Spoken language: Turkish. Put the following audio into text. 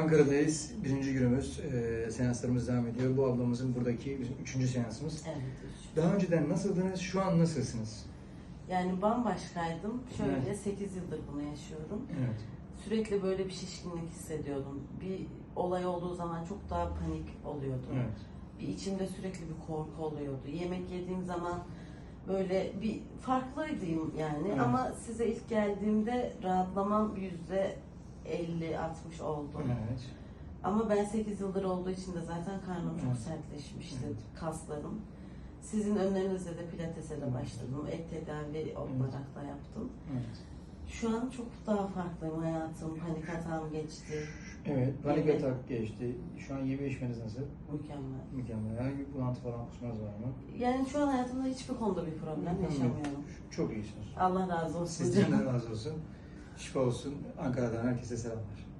Ankara'dayız. Birinci günümüz. Ee, seanslarımız devam ediyor. Bu ablamızın buradaki bizim üçüncü seansımız. Evet. üç. Daha önceden nasıldınız? Şu an nasılsınız? Yani bambaşkaydım. Şöyle Evet. 8 yıldır bunu yaşıyorum. Evet. Sürekli böyle bir şişkinlik hissediyordum. Bir olay olduğu zaman çok daha panik oluyordum. Evet. Bir içimde sürekli bir korku oluyordu. Yemek yediğim zaman böyle bir farklıydım yani. Evet. Ama size ilk geldiğimde rahatlamam yüzde 50-60 oldu. Evet. Ama ben 8 yıldır olduğu için de zaten karnım çok sertleşmişti, Evet. kaslarım. Sizin önlerinizde de pilatese de başladım. Et tedavi olarak da yaptım. Evet. Şu an çok daha farklıyım hayatım. Panik hatam geçti. Evet. Panik Evet. atak geçti. Şu an yeme içmeniz nasıl? Mükemmel. Mükemmel. Herhangi bir bulantı falan kusmanız var mı? Yani şu an hayatımda hiçbir konuda bir problem Mükemmel. yaşamıyorum. Çok iyisiniz. Allah razı olsun. Sizden de razı olsun. Şifa olsun. Ankara'dan herkese selamlar.